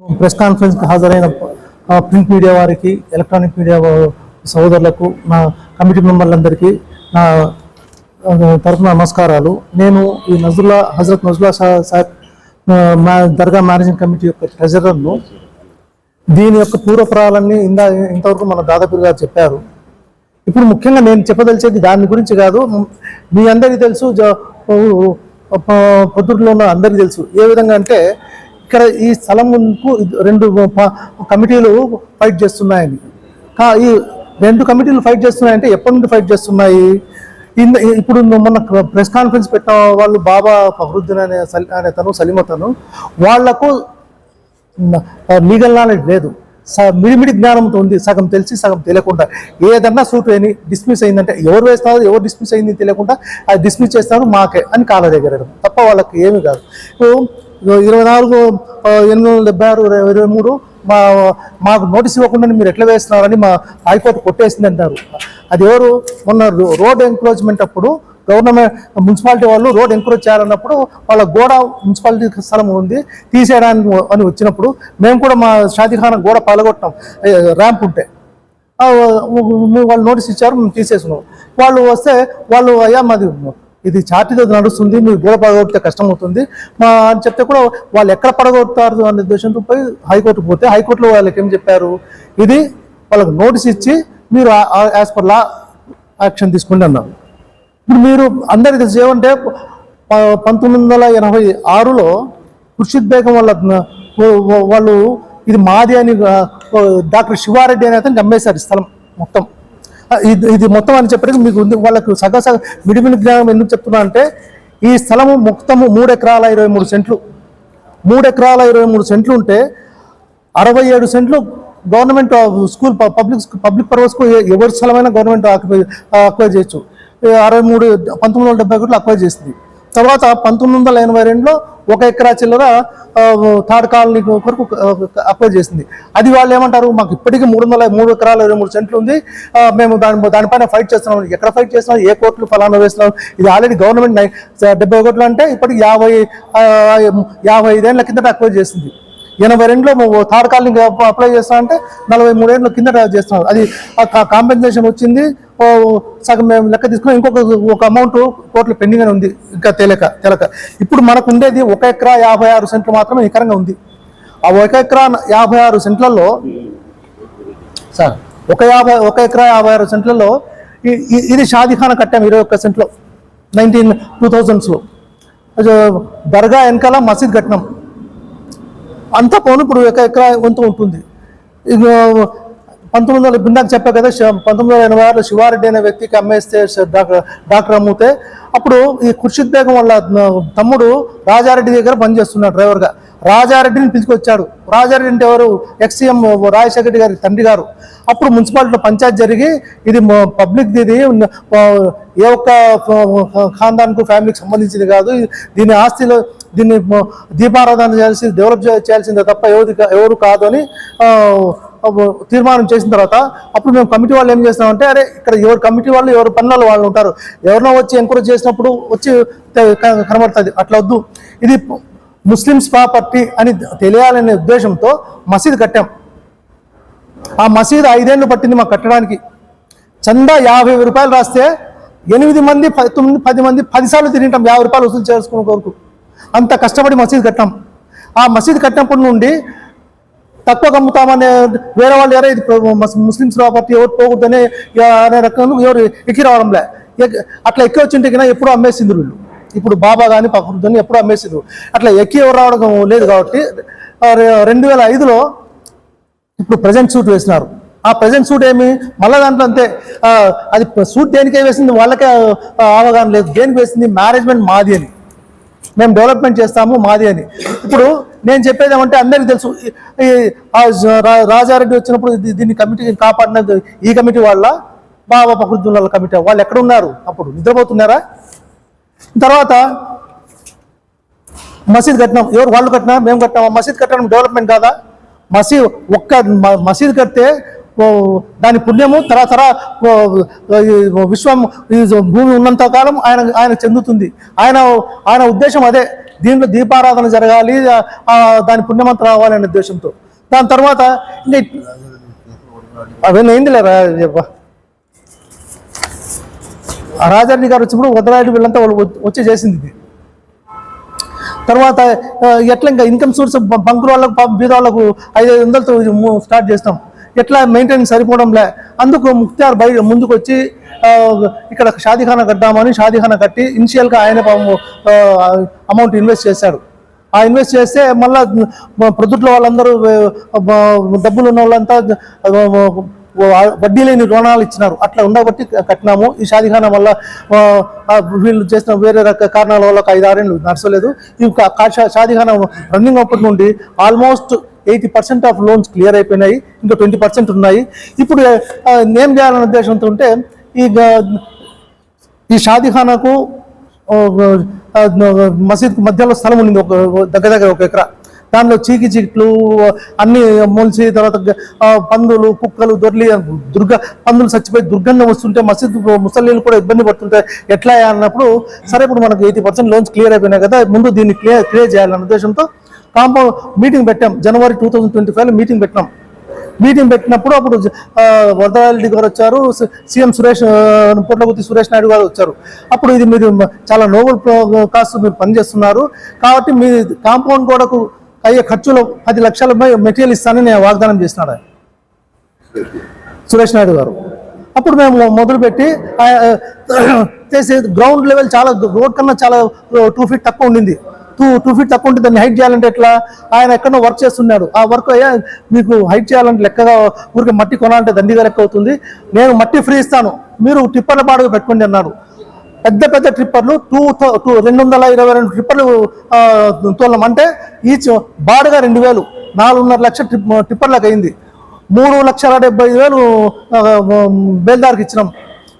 Press కాన్ఫరెన్స్కి హాజరైన print media వారికి ఎలక్ట్రానిక్ మీడియా సోదరులకు నా కమిటీ మెంబర్లందరికీ నా తరఫున నమస్కారాలు. నేను ఈ నజుల్లా హజరత్ నజుల్లా సాహెబ్ మా దర్గా మేనేజింగ్ కమిటీ యొక్క ట్రెజరర్ను దీని యొక్క పూర్వపురాలన్నీ ఇందా ఇంతవరకు మన దాదాపు గారు చెప్పారు. ఇప్పుడు ముఖ్యంగా నేను చెప్పదలిచేది దాని గురించి కాదు. మీ అందరికీ తెలుసు పొద్దుట్లో ఉన్న అందరికీ తెలుసు. ఏ విధంగా అంటే ఇక్కడ ఈ స్థలంకు రెండు కమిటీలు ఫైట్ చేస్తున్నాయని కా- ఈ రెండు కమిటీలు ఫైట్ చేస్తున్నాయంటే ఎప్పటి నుండి ఫైట్ చేస్తున్నాయి? ఇప్పుడు మొన్న ప్రెస్ కాన్ఫరెన్స్ పెట్టిన వాళ్ళు బాబా ఫహరుద్దీన్ అనే సలి- అనే తను సలీమతను వాళ్ళకు లీగల్ నాలెడ్జ్ లేదు. స- మిడిమిడి జ్ఞానంతో ఉంది. సగం తెలిసి సగం తెలియకుండా. ఏదన్నా సూట్ అని డిస్మిస్ అయిందంటే ఎవరు వేస్తారు ఎవరు డిస్మిస్ అయింది తెలియకుండా అది డిస్మిస్ చేస్తారు మాకే అని కాళ్ళ దగ్గర తప్ప వాళ్ళకి ఏమి కాదు. ఇప్పుడు ఇరవై నాలుగు ఎనిమిది వందల డెబ్బై ఆరు ఇరవై ఇరవై మూడు మా మాకు నోటీస్ ఇవ్వకుండా మీరు ఎట్లా వేస్తున్నారని మా హైకోర్టు కొట్టేసింది అంటారు. అది ఎవరు? మొన్న రోడ్ ఎంక్రోచ్మెంట్ అప్పుడు గవర్నమెంట్ మున్సిపాలిటీ వాళ్ళు రోడ్ ఎంక్రోచ్ చేయాలన్నప్పుడు వాళ్ళ గోడ మున్సిపాలిటీ స్థలం ఉంది తీసేయడానికి అని వచ్చినప్పుడు మేము కూడా మా షాదీఖానా గోడ పగలగొట్టాం ర్యాంప్ ఉంటే. వాళ్ళు నోటీస్ ఇచ్చారు మేము తీసేసినాం. వాళ్ళు వస్తే వాళ్ళు అయ్యా మాది ఇది చార్టీతో నడుస్తుంది మీరు గోడ పడగొడితే కష్టం అవుతుంది మా అని చెప్తే కూడా వాళ్ళు ఎక్కడ పడగొడతారు అనే ఉద్దేశంతో పోయి హైకోర్టుకు పోతే హైకోర్టులో వాళ్ళకి ఏం చెప్పారు? ఇది వాళ్ళకి నోటీస్ ఇచ్చి మీరు యాజ్ పర్ లా యాక్షన్ తీసుకోండి అన్నారు. ఇప్పుడు మీరు అందరికీ తెలిసి ఏమంటే పంతొమ్మిది వందల ఎనభై ఆరులో ఖుర్షిద్ బేగం వాళ్ళ వాళ్ళు ఇది మాది అని డాక్టర్ శివారెడ్డి అనే అతను అమ్మేశారు స్థలం మొత్తం. ఇది ఇది మొత్తం అని చెప్పడానికి మీకు ఉంది. వాళ్ళకు సగ సగ మిడిమిడి జ్ఞానం ఎందుకు చెప్తున్నా అంటే ఈ స్థలము మొత్తము మూడు ఎకరాల ఇరవై మూడు సెంట్లు. మూడు ఎకరాల ఇరవై మూడు సెంట్లు ఉంటే అరవై ఏడు సెంట్లు గవర్నమెంట్ స్కూల్ ప- పబ్లిక్ పబ్లిక్ పర్పస్కు ఎవరి స్థలమైనా గవర్నమెంట్ ఆక్యుపై అక్వైర్ చేయొచ్చు. అరవై మూడు పంతొమ్మిది వందల డెబ్బై ఒకటిలో అక్వైర్ చేసింది. తర్వాత పంతొమ్మిది వందల ఎనభై రెండులో ఒక ఎకరా చిల్లర థర్డ్ కాలనీ కొరకు అప్లై చేసింది. అది వాళ్ళు ఏమంటారు? మాకు ఇప్పటికీ మూడు వందల మూడు ఎకరాల ఇరవై మూడు సెంట్లు ఉంది. మేము దాని దానిపైన ఫైట్ చేస్తున్నాం. ఎక్కడ ఫైట్ చేస్తున్నాం? ఏ కోర్టులు ఫలానా వేస్తున్నాం? ఇది ఆల్రెడీ గవర్నమెంట్ డెబ్బై కోట్లు అంటే ఇప్పటికి యాభై యాభై ఐదేళ్ళ కిందట అక్వైర్ చేసింది. ఎనభై రెండులో థర్డ్ కాలనీ అప్లై చేస్తా అంటే నలభై మూడేళ్ళ కింద చేస్తున్నారు అది కాంపెన్సేషన్ వచ్చింది. ఓ, సగం మేము లెక్క తీసుకుని ఇంకొక ఒక అమౌంట్ కోట్లు పెండింగ్ అని ఉంది. ఇంకా తెలియక తెలక. ఇప్పుడు మనకు ఉండేది ఒక ఎకరా యాభై ఆరు సెంట్లు మాత్రమే నికరంగా ఉంది. ఆ ఒక ఎకరా యాభై ఆరు సెంట్లలో సార్ ఒక యాభై ఒక ఎకరా యాభై ఆరు సెంట్లలో ఇది షాదీఖానా కట్టాం ఇరవై ఒక్క సెంట్లో. Nineteen two థౌజండ్స్లో. దర్గా వెనకాల మసీద్ కట్టినాం. అంతా పౌను ఇప్పుడు ఒక ఎకరా వంతు ఉంటుంది. పంతొమ్మిది వందల ఇందాక చెప్పా కదా పంతొమ్మిది వందల ఎనభై ఆరులో శివారెడ్డి అనే వ్యక్తికి అమ్మేస్తే డాక్టర్ డాక్టర్ అమ్మితే అప్పుడు ఈ ఖుర్షిద్ బేగం వాళ్ళ తమ్ముడు రాజారెడ్డి దగ్గర పనిచేస్తున్నాడు డ్రైవర్గా. రాజారెడ్డిని పిలుచుకొచ్చాడు. రాజారెడ్డి అంటే ఎవరు? ఎక్స్సీఎం రాజశేఖర రెడ్డి గారి తండ్రి గారు. అప్పుడు మున్సిపాలిటీలో పంచాయత్ జరిగి ఇది పబ్లిక్ ఇది ఏ ఒక్క ఖాన్దాన్కు ఫ్యామిలీకి సంబంధించింది కాదు. దీని ఆస్తిలో దీన్ని దీపారాధన చేయాల్సి డెవలప్ చేయాల్సిందే తప్ప ఎవరి ఎవరు కాదు అని తీర్మానం చేసిన తర్వాత అప్పుడు మేము కమిటీ వాళ్ళు ఏం చేస్తామంటే అరే ఇక్కడ ఎవరు కమిటీ వాళ్ళు ఎవరు పనుల వాళ్ళు ఉంటారు. ఎవరినో వచ్చి ఎంకరేజ్ చేసినప్పుడు వచ్చి కనబడుతుంది. అట్లా వద్దు. ఇది ముస్లిమ్స్ ప్రాపర్టీ అని తెలియాలనే ఉద్దేశంతో మసీద్ కట్టాం. ఆ మసీద్ ఐదేళ్ళు పట్టింది మాకు కట్టడానికి. చందా యాభై రూపాయలు రాస్తే ఎనిమిది మంది పది తొమ్మిది పది మంది పదిసార్లు తినటం. యాభై రూపాయలు వసూలు చేసుకునే కొరకు. అంత కష్టపడి మసీదు కట్టాం. ఆ మసీదు కట్టినప్పటి నుండి తక్కువ కమ్ముతామనే వేరే వాళ్ళు ఎవరో ఇది ప్ర- ముస్లిమ్స్ ప్రాపర్టీ ఎవరు పోకూడదనే అనే రకం ఎవరు ఎక్కి రావడంలే. ఎక్- అట్లా ఎక్కి వచ్చింటే కన్నా ఎప్పుడూ అమ్మేసింది వీళ్ళు. ఇప్పుడు బాబా కానీ పక్కన ఎప్పుడూ అమ్మేసిండ్రు. అట్లా ఎక్కి ఎవరు రావడం లేదు కాబట్టి రెండు వేల ఐదులో ఇప్పుడు ప్రజెంట్ సూట్ వేసినారు. ఆ ప్రజెంట్ సూట్ ఏమి? మళ్ళీ దాంట్లో అంతే. అది సూట్ దేనికే వేసింది? వాళ్ళకే అవగాహన లేదు. దేనికి వేసింది? మేనేజ్మెంట్ మాది అని. మేము డెవలప్మెంట్ చేస్తాము మాది అని. ఇప్పుడు నేను చెప్పేది ఏమంటే అందరికీ తెలుసు. ఈ- రా- రాజారెడ్డి వచ్చినప్పుడు దీన్ని కమిటీ కాపాడిన ఈ కమిటీ వాళ్ళ బాబా పకృతుల కమిటీ వాళ్ళు ఎక్కడ ఉన్నారు అప్పుడు నిద్రపోతున్నారా? తర్వాత మసీద్ కట్టినాం. ఎవరు వాళ్ళు కట్టినా? మేము కట్టినాం మసీద్ కట్టడం డెవలప్మెంట్ కాదా? మసీద్ ఒక్క మసీద్ కడితే దాని పుణ్యము తరతర విశ్వం భూమి ఉన్నంత కాలం ఆయన ఆయన చెందుతుంది. ఆయన ఆయన ఉద్దేశం అదే. దీంట్లో దీపారాధన జరగాలి దాని పుణ్యమంతా రావాలి అనే ఉద్దేశంతో. దాని తర్వాత అవన్నీ అయిందిలే రా రాజారెడ్డి గారు వచ్చినప్పుడు వదరాయుడు వీళ్ళంతా వాళ్ళు వచ్చి- చేసింది ఇది. తర్వాత ఎట్లా ఇంకా ఇన్కమ్ సోర్స్ బంకుల వాళ్ళకు బీద వాళ్ళకు ఐదు ఐదు వందలతో స్టార్ట్ చేస్తాం. ఎట్లా మెయింటెనెన్స్ సరిపోవడంలే అందుకు ముఖ్తార్ బయట ముందుకు వచ్చి ఇక్కడ షాదీఖానా కట్టామని షాదీఖానా కట్టి ఇనిషియల్గా ఆయన అమౌంట్ ఇన్వెస్ట్ చేశాడు. ఆ ఇన్వెస్ట్ చేస్తే మళ్ళా ప్రొద్దుట్లో వాళ్ళందరూ డబ్బులు ఉన్న వాళ్ళంతా వడ్డీ లేని రుణాలు ఇచ్చినారు. అట్లా ఉండబట్టి కట్టినాము. ఈ షాదీఖానా వల్ల వీళ్ళు చేసిన వేరే రక కారణాల వల్ల ఒక ఐదు ఆరేళ్ళు నడచలేదు ఈ షాదీఖానా రన్నింగ్ అప్పటి నుండి almost eighty percent of loans clear అయిపోయినాయి ఇంకా ట్వంటీ పర్సెంట్ ఉన్నాయి. ఇప్పుడు ఏం చేయాలనే ఉద్దేశంతో ఉంటే ఈ ఈ షాదీఖానాకు మసీద్కు మధ్యలో స్థలం ఉంది ఒక దగ్గర దగ్గర ఒక ఎకరా. దానిలో చీకి చీట్లు అన్ని మొలిచి తర్వాత పందులు కుక్కలు దొర్లి దుర్గ పందులు చచ్చిపోయి దుర్గంధం వస్తుంటే మసీద్ ముసలీలు కూడా ఇబ్బంది పడుతుంటాయి ఎట్లా అన్నప్పుడు సరే ఇప్పుడు మనకు ఎయిటీ పర్సెంట్ లోన్స్ క్లియర్ అయిపోయినాయి కదా ముందు దీన్ని క్లియర్ క్లియర్ చేయాలనే ఉద్దేశంతో కాంపౌండ్ మీటింగ్ పెట్టాం. జనవరి టూ థౌజండ్ ట్వంటీ ఫైవ్లో మీటింగ్ పెట్టినాం. మీటింగ్ పెట్టినప్పుడు అప్పుడు ఆ, గారు వచ్చారు సీఎం సురేష్ ఆ, పొట్లగుత్తి సురేష్ నాయుడు గారు వచ్చారు. అప్పుడు ఇది మీరు చాలా నోబెల్ ప్రో- కాస్ట్ మీరు పనిచేస్తున్నారు. కాబట్టి మీ కాంపౌండ్ గోడకు అయ్యే ఖర్చులో పది లక్షల మెటీరియల్ ఇస్తానని నేను వాగ్దానం చేసినాడు సురేష్ నాయుడు గారు. అప్పుడు మేము మొదలుపెట్టి చేసే గ్రౌండ్ లెవెల్ చాలా రోడ్ కన్నా చాలా టూ ఫీట్ తక్కువ ఉండింది. టూ టూ ఫీట్ తక్కువ ఉంటే దాన్ని హైట్ చేయాలంటే ఎట్లా? ఆయన ఎక్కడో వర్క్ చేస్తున్నాడు. ఆ వర్క్ అయ్యా మీకు హైట్ చేయాలంటే లెక్కగా ఊరికి మట్టి కొనాలంటే దండిగా లెక్క అవుతుంది. నేను మట్టి ఫ్రీ ఇస్తాను. మీరు టిప్పర్ల పాడుగా పెట్టుకోండి అన్నారు. పెద్ద పెద్ద ట్రిప్పర్లు టూ టూ రెండు వందల ఇరవై రెండు ట్రిప్పర్లు తోలం అంటే ఈచ్ బాడుగా రెండు వేలు నాలుగున్నర లక్షల ట్రిప్ ట్రిప్పర్లకు అయింది. మూడు లక్షల డెబ్బై ఐదు వేలు బేల్దార్కి ఇచ్చినాం.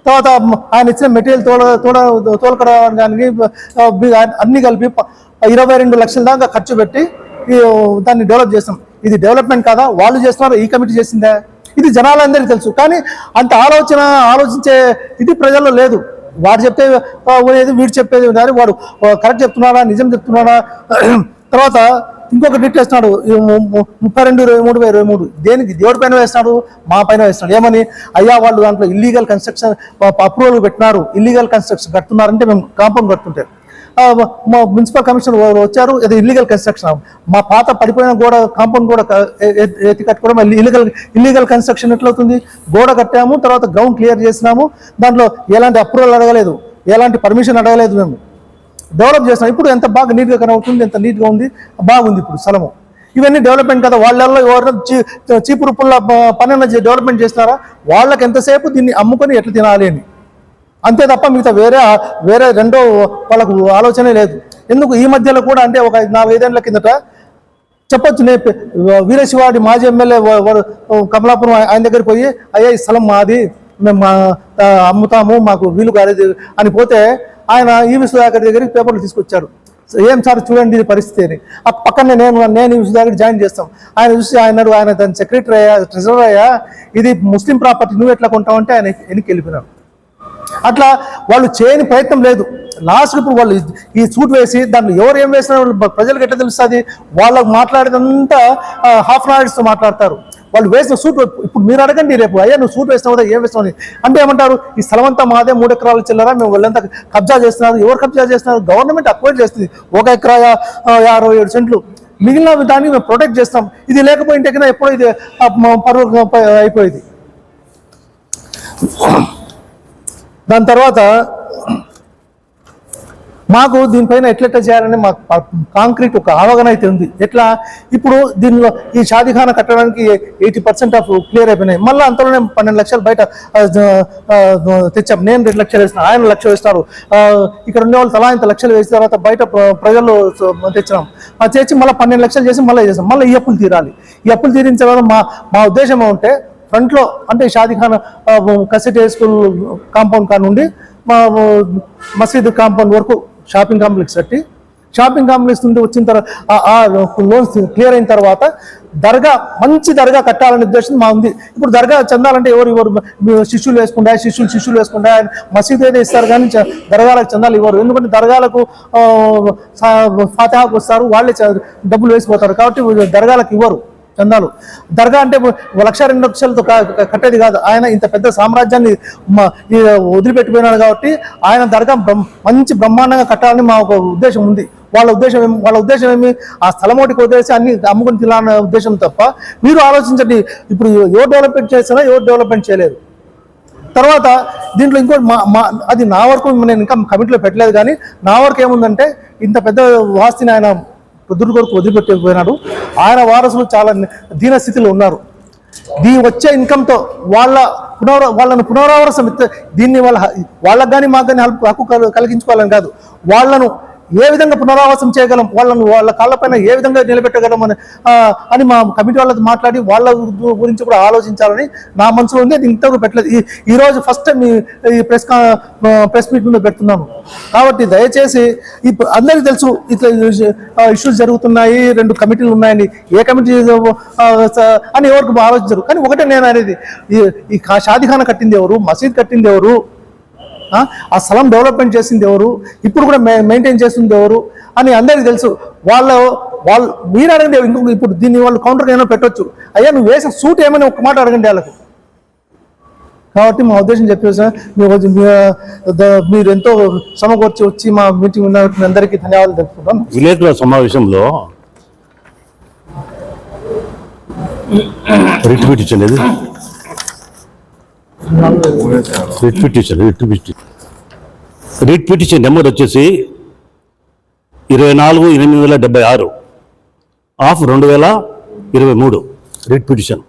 తర్వాత ఆయన ఇచ్చిన మెటీరియల్ తోడ తోడ తోలకడానికి అన్ని కలిపి ఇరవై రెండు లక్షల దాకా ఖర్చు పెట్టి దాన్ని డెవలప్ చేస్తాం. ఇది డెవలప్మెంట్ కాదా? వాళ్ళు చేస్తున్నారు? ఈ కమిటీ చేసిందే? ఇది జనాలందరికీ తెలుసు. కానీ అంత ఆలోచన ఆలోచించే ఇది ప్రజల్లో లేదు. వాడు చెప్తే పోయేది ఉండేది వీడు చెప్పేది కానీ వాడు కరెక్ట్ చెప్తున్నాడా? నిజం చెప్తున్నాడా? తర్వాత ఇంకొక డిట్ వేస్తున్నాడు. ముప్పై రెండు ఇరవై మూడు ఇరవై మూడు. దేనికి? దేవుడి పైన వేస్తున్నాడు? మా పైన వేస్తున్నాడు. ఏమని? అయ్యా వాళ్ళు దాంట్లో ఇల్లీగల్ కన్స్ట్రక్షన్ అప్రూవల్ పెట్టినారు. ఇల్లీగల్ కన్స్ట్రక్షన్ కడుతున్నారంటే మేము కాంపౌండ్ కడుతుంటే. మా మున్సిపల్ కమిషనర్ వచ్చారు ఏదో ఇల్లీగల్ కన్స్ట్రక్షన్ మా పాత పడిపోయిన గోడ కాంపౌండ్ గోడ ఎత్తి కట్టుకోవడం ఇల్లీగల్ ఇల్లీగల్ కన్స్ట్రక్షన్ ఎట్లవుతుంది? గోడ కట్టాము తర్వాత గ్రౌండ్ క్లియర్ చేసినాము. దాంట్లో ఎలాంటి అప్రూవల్ అడగలేదు ఎలాంటి పర్మిషన్ అడగలేదు మేము. డెవలప్ చేసినాం. ఇప్పుడు ఎంత బాగా నీట్గా కనబడుతుంది ఎంత నీట్గా ఉంది బాగుంది ఇప్పుడు స్థలము. ఇవన్నీ డెవలప్మెంట్ కదా వాళ్ళల్లో ఎవరైనా చీ చీపురు పుల్ల పని డెవలప్మెంట్ చేస్తున్నారా వాళ్ళకి ఎంతసేపు దీన్ని అమ్ముకొని ఎట్లా తినాలి అని. అంతే తప్ప మిగతా వేరే వేరే రెండో వాళ్ళకు ఆలోచనే లేదు. ఎందుకు? ఈ మధ్యలో కూడా అంటే ఒక నాలుగైదేళ్ళ కిందట చెప్పొచ్చు నే వీరశివాడి మాజీ ఎమ్మెల్యే కమలాపురం ఆయన దగ్గరికి పోయి అయ్యా ఈ స్థలం మాది మేము మా అమ్ముతాము మాకు వీలు కాలేదు అని పోతే ఆయన ఈవి సుధాకర్ దగ్గరికి పేపర్లు తీసుకొచ్చాడు ఏం సార్ చూడండి ఇది పరిస్థితి అని. ఆ పక్కనే నేను నేను ఈ సుధాకర్ జాయిన్ చేస్తాం. ఆయన చూసి ఆయన ఆయన దాని సెక్రటరీ అయ్యా ట్రెజరర్ అయ్యా ఇది ముస్లిం ప్రాపర్టీ నువ్వు ఎట్లా కొంటావు? అంటే ఆయన వెనక్కి అట్లా వాళ్ళు చేయని ప్రయత్నం లేదు. లాస్ట్ ఇప్పుడు వాళ్ళు ఈ సూట్ వేసి దాంట్లో ఎవరు ఏం వేసినా వాళ్ళు ప్రజలకు ఎట్లా తెలుస్తుంది? వాళ్ళకు మాట్లాడేదంతా హాఫ్ అన్ అవర్స్తో మాట్లాడతారు. వాళ్ళు వేసిన సూట్ ఇప్పుడు మీరు అడగండి రేపు అయ్యా నువ్వు సూట్ వేసినావు కదా ఏం వేసినావు అంటే ఏమంటారు? ఈ స్థలం అంతా మాదే మూడు ఎకరాలు చిల్లరా మేము వాళ్ళంతా కబ్జా చేస్తున్నారు. ఎవరు కబ్జా చేస్తున్నారు? గవర్నమెంట్ అక్వైర్ చేస్తుంది. ఒక ఎకరా అరవై ఏడు సెంట్లు. మిగిలిన దాన్ని మేము ప్రొటెక్ట్ చేస్తాం. ఇది లేకపోయింటే కన్నా ఎప్పుడో ఇది ఆ, పరువు అయిపోయేది. దాని తర్వాత మాకు దీనిపైన ఎట్లెట్లా చేయాలని మాకు కాంక్రీట్ ఒక అవగాహన అయితే ఉంది. ఎట్లా? ఇప్పుడు దీనిలో ఈ షాదీఖానా కట్టడానికి ఎయిటీ పర్సెంట్ ఆఫ్ క్లియర్ అయిపోయినాయి. మళ్ళీ అంతలోనే పన్నెండు లక్షలు బయట తెచ్చాం. నేను రెండు లక్షలు వేసిన ఆయన లక్ష వేస్తారు. ఇక్కడ ఉండే వాళ్ళు తలా ఇంత లక్షలు వేసిన తర్వాత బయట ప్ర- ప్రజలు తెచ్చినాం. తెచ్చి మళ్ళీ పన్నెండు లక్షలు చేసి మళ్ళీ చేసాం మళ్ళీ ఈ అప్పులు తీరాలి. ఈ అప్పులు తీరించే మా మా ఉద్దేశం ఏమంటే ఫ్రంట్లో అంటే షాదీఖాన్ కసిటీ స్కూల్ కాంపౌండ్ కాడ నుండి మా మసీద్ కాంపౌండ్ వరకు షాపింగ్ కాంప్లెక్స్ కట్టి షాపింగ్ కాంప్లెక్స్ నుండి వచ్చిన తర్వాత ఆ లోన్స్ క్లియర్ అయిన తర్వాత దర్గా మంచి దర్గా కట్టాలనే ఉద్దేశం మా ఉంది. ఇప్పుడు దర్గా చెందాలంటే ఎవరు ఎవరు శిష్యులు వేసుకుంటా శిష్యులు శిష్యులు వేసుకుంటా మసీదు అయితే ఇస్తారు కానీ దర్గాలకు చందాలు ఇవ్వరు ఎందుకంటే దర్గాలకు ఆ, వస్తారు వాళ్ళే డబ్బులు వేసిపోతారు కాబట్టి దర్గాలకు ఇవ్వరు. చందాలు. దర్గా అంటే లక్ష రెండు లక్షలతో కట్టేది కాదు. ఆయన ఇంత పెద్ద సామ్రాజ్యాన్ని వదిలిపెట్టిపోయినాడు కాబట్టి ఆయన దర్గా మంచి బ్రహ్మాండంగా కట్టాలని మా ఒక ఉద్దేశం ఉంది. వాళ్ళ ఉద్దేశం ఏమి వాళ్ళ ఉద్దేశం ఏమి? ఆ స్థలం ఒకటి వదిలేసి అన్ని అమ్ముకుని తినాలనే ఉద్దేశం తప్ప మీరు ఆలోచించండి. ఇప్పుడు ఎవరు డెవలప్మెంట్ చేస్తారా ఎవరు డెవలప్మెంట్ చేయలేదు తర్వాత దీంట్లో ఇంకోటి మా మా అది నా వరకు నేను ఇంకా కమిటీలో పెట్టలేదు కానీ నా వరకు ఏముందంటే ఇంత పెద్ద వాస్తిని ఆయన రుద్రుడి కొరకు వదిలిపెట్టకపోయినాడు. ఆయన వారసులు చాలా దీన స్థితిలో ఉన్నారు. దీ వచ్చే ఇన్కమ్తో వాళ్ళ పునర వాళ్ళను పునరావాసం ఇస్తే దీన్ని వాళ్ళ వాళ్ళకి కానీ మాకు కానీ హక్కు కలిగించుకోవాలని కాదు. వాళ్ళను ఏ విధంగా పునరావాసం చేయగలం? వాళ్ళని వాళ్ళ కాళ్ళపైన ఏ విధంగా నిలబెట్టగలం అని అని మా కమిటీ వాళ్ళతో మాట్లాడి వాళ్ళ గురించి కూడా ఆలోచించాలని నా మనసులో ఉంది. అది ఇంతవరకు పెట్టలేదు. ఈ ఈరోజు రోజు ఫస్ట్ టైం ఈ- ప్రెస్ కా- ప్రెస్ మీట్ మీద పెడుతున్నాను. కాబట్టి దయచేసి ఇప్పుడు అందరికీ తెలుసు ఇట్లా ఇష్యూస్ జరుగుతున్నాయి రెండు కమిటీలు ఉన్నాయని. ఏ కమిటీ అని ఎవరికి ఆలోచించరు. కానీ ఒకటే నేను అనేది ఈ- షాదిఖాన కట్టింది ఎవరు? మసీద్ కట్టింది ఎవరు? ఆ? స్థలం డెవలప్మెంట్ చేసింది ఎవరు? ఇప్పుడు కూడా మెయింటైన్ చేస్తుంది ఎవరు? అని అందరికీ తెలుసు. వాళ్ళ వాళ్ళు మీరు అడగండి ఇంకొక ఇప్పుడు దీన్ని వాళ్ళు కౌంటర్ ఏమైనా పెట్టొచ్చు. అయ్యా నువ్వు వేసిన సూట్ ఏమైనా ఒక మాట అడగండి వాళ్ళకి. కాబట్టి మా ఉద్దేశం చెప్పేసి మీరు మీరు ఎంతో సమకూర్చి వచ్చి మా మీటింగ్ ఉన్న అందరికీ ధన్యవాదాలు తెలుపుకుంటాం విలేకరుల సమావేశంలో writ petition writ petition writ petition writ petition number వచ్చేసి ఇరవై నాలుగు ఎనిమిది వేల డెబ్బై ఆరు. ఆఫ్ రెండు వేల ఇరవై మూడు. రిట్ పిటిషన్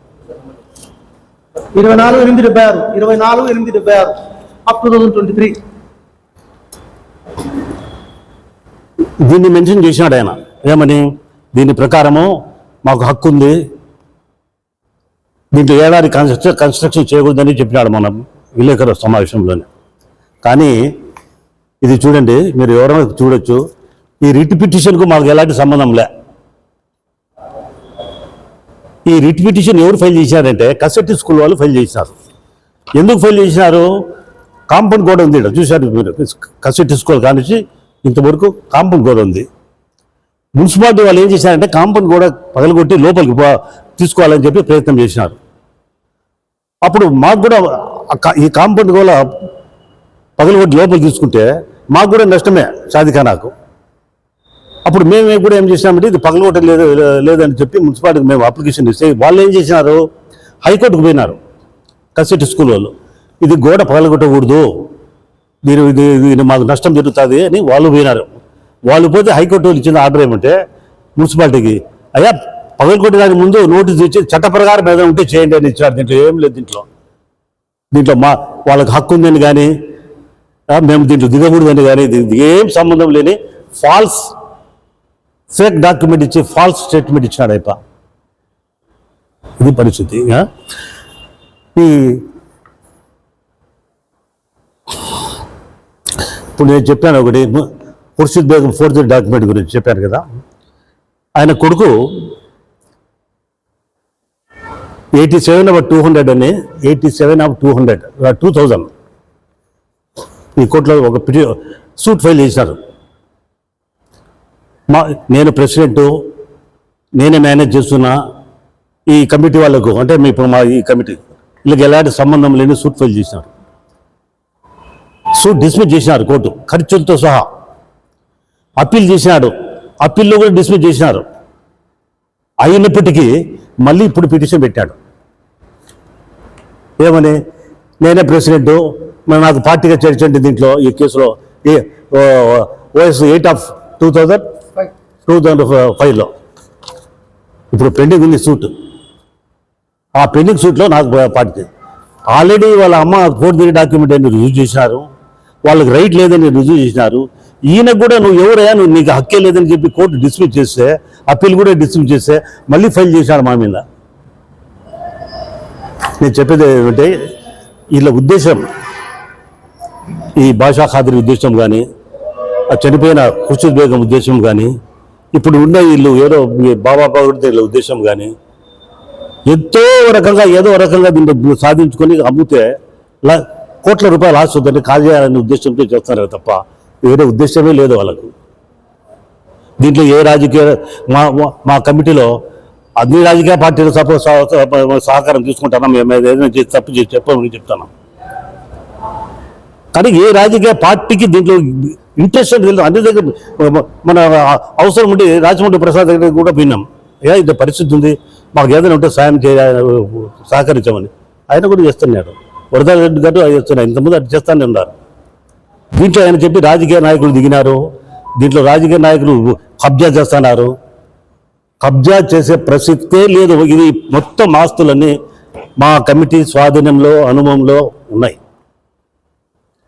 ఇరవై నాలుగు ఎనిమిది డెబ్బై ఆరు. ఇరవై నాలుగు ఎనిమిది డెబ్బై ఆరు. Of two thousand twenty three దీన్ని మెన్షన్ చేసినాడు ఆయన. ఏమని? దీని ప్రకారము మాకు హక్కు ఉంది దీంట్లో ఏడాది కన్స్ట్రక్షన్ కన్స్ట్రక్షన్ చేయకూడదని చెప్పినాడు మనం విలేకరుల సమావేశంలోనే. కానీ ఇది చూడండి మీరు ఎవరైనా చూడొచ్చు ఈ రిట్ పిటిషన్కు మాకు ఎలాంటి సంబంధం లే. ఈ రిట్ పిటిషన్ ఎవరు ఫైల్ చేశారంటే కసెట్టి స్కూల్ వాళ్ళు ఫైల్ చేశారు ఎందుకు ఫైల్ చేసినారు? కాంపౌండ్ గోడ ఉంది ఈడ. చూశారు మీరు కసెట్టి స్కూల్ కానించి ఇంతవరకు కాంపౌండ్ గోడ ఉంది. మున్సిపాలిటీ వాళ్ళు ఏం చేశారంటే కాంపౌండ్ కూడా పగలగొట్టి లోపలికి తీసుకోవాలని చెప్పి ప్రయత్నం చేసినారు. అప్పుడు మాకు కూడా ఈ కాంపౌండ్ కూడా పగలగొట్టి లోపలికి తీసుకుంటే మాకు కూడా నష్టమే షాదిఖానాకు అప్పుడు మేము కూడా ఏం చేసినామంటే ఇది పగలగొట్టం లేదు లేదని చెప్పి మున్సిపాలిటీకి మేము అప్లికేషన్ ఇస్తే వాళ్ళు ఏం చేసినారు? హైకోర్టుకు పోయినారు. కసెట్ స్కూల్ వాళ్ళు. ఇది గోడ పగలగొట్టకూడదు. దీని ఇది మాకు నష్టం జరుగుతుంది అని వాళ్ళు పోయినారు. వాళ్ళు పోతే హైకోర్టు వాళ్ళు ఇచ్చిన ఆర్డర్ ఏమంటే మున్సిపాలిటీకి అయ్యా పగలకొట్టి దానికి ముందు నోటీస్ ఇచ్చి చట్ట ప్రకారం ఏదైనా ఉంటే చేయండి అని ఇచ్చారు దీంట్లో ఏం లేదు దీంట్లో. దీంట్లో మా వాళ్ళకి హక్కు ఉందని కానీ మేము దీంట్లో దిగకూడదని కానీ దీనికి ఏం సంబంధం లేని ఫాల్స్ ఫేక్ డాక్యుమెంట్ ఇచ్చి ఫాల్స్ స్టేట్మెంట్ ఇచ్చినాడు అయిప ఇది పరిస్థితి ఈ ఇప్పుడు నేను చెప్పాను ఒకటి ఖుర్షిద్ బేగం ఫోర్జరీ డాక్యుమెంట్ గురించి చెప్పాను కదా. ఆయన కొడుకు eighty seven of two hundred అని eighty seven of two hundred two thousand. ఈ కోర్టులో ఒక పిటి సూట్ ఫైల్ చేశారు మా నేను ప్రెసిడెంటు నేనే మేనేజ్ చేస్తున్నా ఈ కమిటీ వాళ్ళకు అంటే మీ ఇప్పుడు మా ఈ కమిటీ వీళ్ళకి ఎలాంటి సంబంధం లేని సూట్ ఫైల్ చేసినారు. సూట్ డిస్మిస్ చేసినారు కోర్టు ఖర్చులతో సహా. అప్పీల్ చేసినాడు. అప్పీల్లో కూడా డిస్మిస్ చేసినారు. అయినప్పటికీ మళ్ళీ ఇప్పుడు పిటిషన్ పెట్టాడు. ఏమని? నేనే ప్రెసిడెంట్ మరి నాకు పార్టీగా చేర్చండి దీంట్లో ఈ కేసులో A OS eight of two thousand two thousand ఫైవ్లో. ఇప్పుడు పెండింగ్ ఉంది సూట్. ఆ పెండింగ్ సూట్లో నాకు పార్టీ. ఆల్రెడీ వాళ్ళ అమ్మ ఫోర్జరీ డాక్యుమెంట్ అని రుజువు చేసినారు. వాళ్ళకి రైట్ లేదని రుజువు చేసినారు. ఈయన కూడా నువ్వు ఎవరయ్యా? నువ్వు నీకు హక్కే లేదని చెప్పి కోర్టు డిస్మిస్ చేస్తే అప్పీల్ కూడా డిస్మిస్ చేస్తే మళ్ళీ ఫైల్ చేశాడు మా మీద. నేను చెప్పేది ఏమంటే వీళ్ళ ఉద్దేశం ఈ భాషా ఖాదరి ఉద్దేశం కానీ ఆ చనిపోయిన ఖుషి బేగం ఉద్దేశం కానీ ఇప్పుడు ఉన్న వీళ్ళు ఏదో బాబా బాగుడితే ఉద్దేశం కానీ ఎంతో రకంగా ఏదో రకంగా దీన్ని సాధించుకొని అమ్మితే కోట్ల రూపాయలు ఆశ వద్దని కాజేయాలనే ఉద్దేశంతో చేస్తున్నారు తప్ప వేరే ఉద్దేశమే లేదు వాళ్ళకు. దీంట్లో ఏ రాజకీయ మా మా- కమిటీలో అన్ని రాజకీయ పార్టీలు సపో సహకారం తీసుకుంటాను? మేము ఏదైనా చేసి తప్పు చేసి చెప్పమని చెప్తున్నాం కానీ ఏ రాజకీయ పార్టీకి దీంట్లో ఇంట్రెస్ట్ అని తెలియదు. అన్ని దగ్గర మన అవసరం ఉండి రాజమండ్రి ప్రసాద్ దగ్గర కూడా విన్నాం. ఏ ఇంత పరిస్థితి ఉంది. మాకు ఏదైనా ఉంటే సాయం చేయ సహకరించమని. ఆయన కూడా చేస్తున్నాడు. వరద రెడ్డి గారు అది చేస్తున్నారు. ఇంతకుముందు అది చేస్తానే ఉన్నారు. దీంట్లో ఆయన చెప్పి రాజకీయ నాయకులు దిగినారు. దీంట్లో రాజకీయ నాయకులు కబ్జా చేస్తున్నారు. కబ్జా చేసే ప్రసక్తే లేదు. ఇది మొత్తం ఆస్తులన్నీ మా కమిటీ స్వాధీనంలో అనుభవంలో ఉన్నాయి.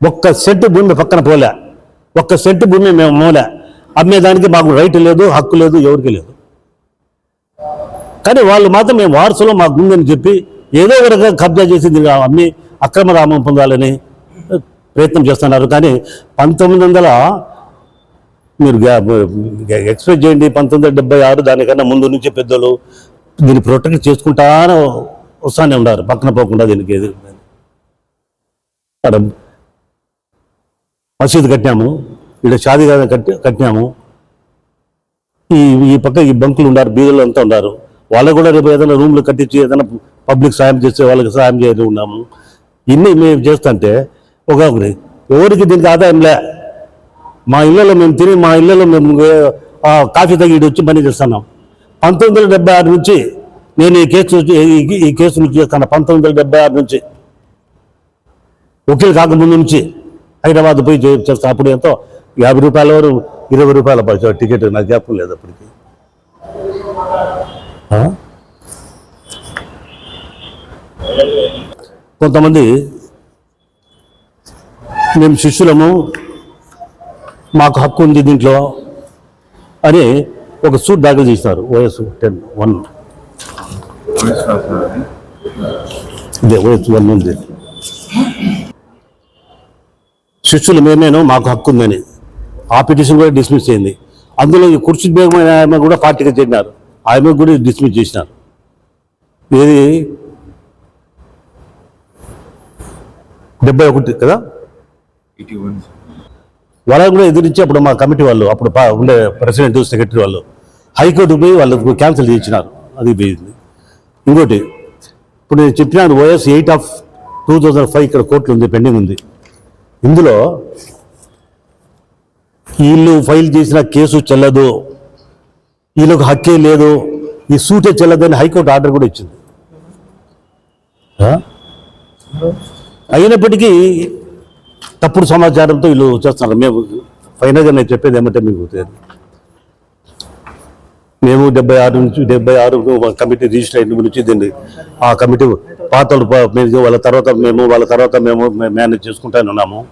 ఒక్క సెంటు భూమి పక్కన పోలే. ఒక్క సెంటు భూమి మేము మూలే. అమ్మేదానికి మాకు రైట్ లేదు హక్కు లేదు ఎవరికి లేదు. కానీ వాళ్ళు మాత్రం మేము వారసులో మాకు ఉందని చెప్పి ఏదో ఒక రకంగా కబ్జా చేసి అమ్మి అక్రమ రామం పొందాలని ప్రయత్నం చేస్తున్నారు. కానీ పంతొమ్మిది వందల మీరు ఎక్స్పెక్ట్ చేయండి. పంతొమ్మిది వందల డెబ్బై ఆరు దానికన్నా ముందు నుంచి పెద్దలు దీన్ని ప్రొటెక్ట్ చేసుకుంటానే వస్తానే ఉన్నారు. పక్కన పోకుండా దీనికి ఎదురు. అక్కడ మసీదు కట్టాము. ఇక్కడ షాదీ కట్టి కట్టినాము ఈ ఈ పక్క ఈ బంకులు ఉన్నారు బీదలు అంతా ఉన్నారు. వాళ్ళకు కూడా రేపు ఏదైనా రూమ్లు కట్టించి ఏదైనా పబ్లిక్ సాయం చేస్తే వాళ్ళకి సాయం చేయాలి ఉన్నాము. ఇన్ని మేము చేస్తుంటే ఒక ఎవరికి దీనికి ఆదాయం లే. మా ఇళ్ళలో మేము తిని మా ఇళ్ళలో మేము కాఫీ తగ్గిడి వచ్చి పని చేస్తున్నాం. పంతొమ్మిది వందల డెబ్బై ఆరు నుంచి నేను ఈ కేసు ఈ- కేసు నుంచి చేస్తాను పంతొమ్మిది వందల డెబ్బై ఆరు నుంచి వకీలు కాకముందు నుంచి హైదరాబాద్ పోయి చేస్తాను అప్పుడు ఎంతో యాభై రూపాయల వరకు ఇరవై రూపాయల పైసా టికెట్ నాకు జ్ఞాపకం లేదు అప్పటికి. కొంతమంది మేము శిష్యులము మాకు హక్కు ఉంది దీంట్లో అని ఒక సూట్ దాఖలు చేసినారు ఓఎస్ టెన్ వన్. ఇదే ఓఎస్ వన్ ఉంది. శిష్యులు మేమేనో మాకు హక్కు ఉందని ఆ పిటిషన్ కూడా డిస్మిస్ అయింది. అందులో ఈ కుర్చీ బేగమైన ఆమె కూడా పార్టీగా చేరినారు. ఆమె కూడా డిస్మిస్ చేసినారు. ఏది? డెబ్బై ఒకటి కదా? వాళ్ళని కూడా ఎదిరించి అప్పుడు మా కమిటీ వాళ్ళు అప్పుడు ఉండే ప్రెసిడెంట్ సెక్రటరీ వాళ్ళు హైకోర్టు పోయి వాళ్ళు క్యాన్సిల్ చేయించినారు. అది పోయింది. ఇంకోటి ఇప్పుడు నేను చెప్పినాను OS eight of two thousand five ఇక్కడ కోర్టులు ఉంది పెండింగ్ ఉంది. ఇందులో వీళ్ళు ఫైల్ చేసిన కేసు చెల్లదు వీళ్ళకు హక్కే లేదు ఈ సూటే చెల్లదని హైకోర్టు ఆర్డర్ కూడా ఇచ్చింది. అయినప్పటికీ తప్పుడు సమాచారంతో వీళ్ళు చేస్తున్నారు మేము ఫైనల్గా నేను చెప్పేది ఏమంటే మీకు తెలియదు. మేము డెబ్బై ఆరు నుంచి డెబ్బై ఆరు కమిటీ రిజిస్టర్ అయిన నుంచి దీన్ని ఆ కమిటీ పాతలు వాళ్ళ తర్వాత మేము వాళ్ళ తర్వాత మేము మేనేజ్ చేసుకుంటానే ఉన్నాము.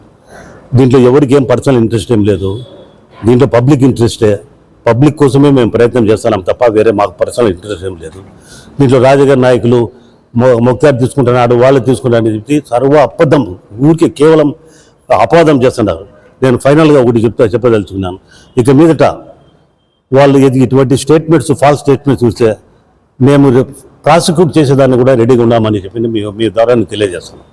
దీంట్లో ఎవరికి ఏం పర్సనల్ ఇంట్రెస్ట్ ఏం లేదు. దీంట్లో పబ్లిక్ ఇంట్రెస్టే పబ్లిక్ కోసమే మేము ప్రయత్నం చేస్తున్నాం తప్ప వేరే మాకు పర్సనల్ ఇంట్రెస్ట్ ఏం లేదు. దీంట్లో రాజకీయ నాయకులు మొ- తీసుకుంటున్నాడు వాళ్ళు తీసుకుంటారని చెప్పి సర్వ అబద్ధం. ఊరికే కేవలం అపాదం చేస్తున్నారు. నేను ఫైనల్గా ఒకటి చెప్తా చెప్పదలుచుకున్నాను. ఇక మీదట వాళ్ళు ఇటువంటి స్టేట్మెంట్స్ ఫాల్స్ స్టేట్మెంట్స్ చూస్తే మేము ప్రాసిక్యూట్ చేసేదాన్ని కూడా రెడీగా ఉన్నామని చెప్పి మీ మీ ద్వారా నేను తెలియజేస్తున్నాను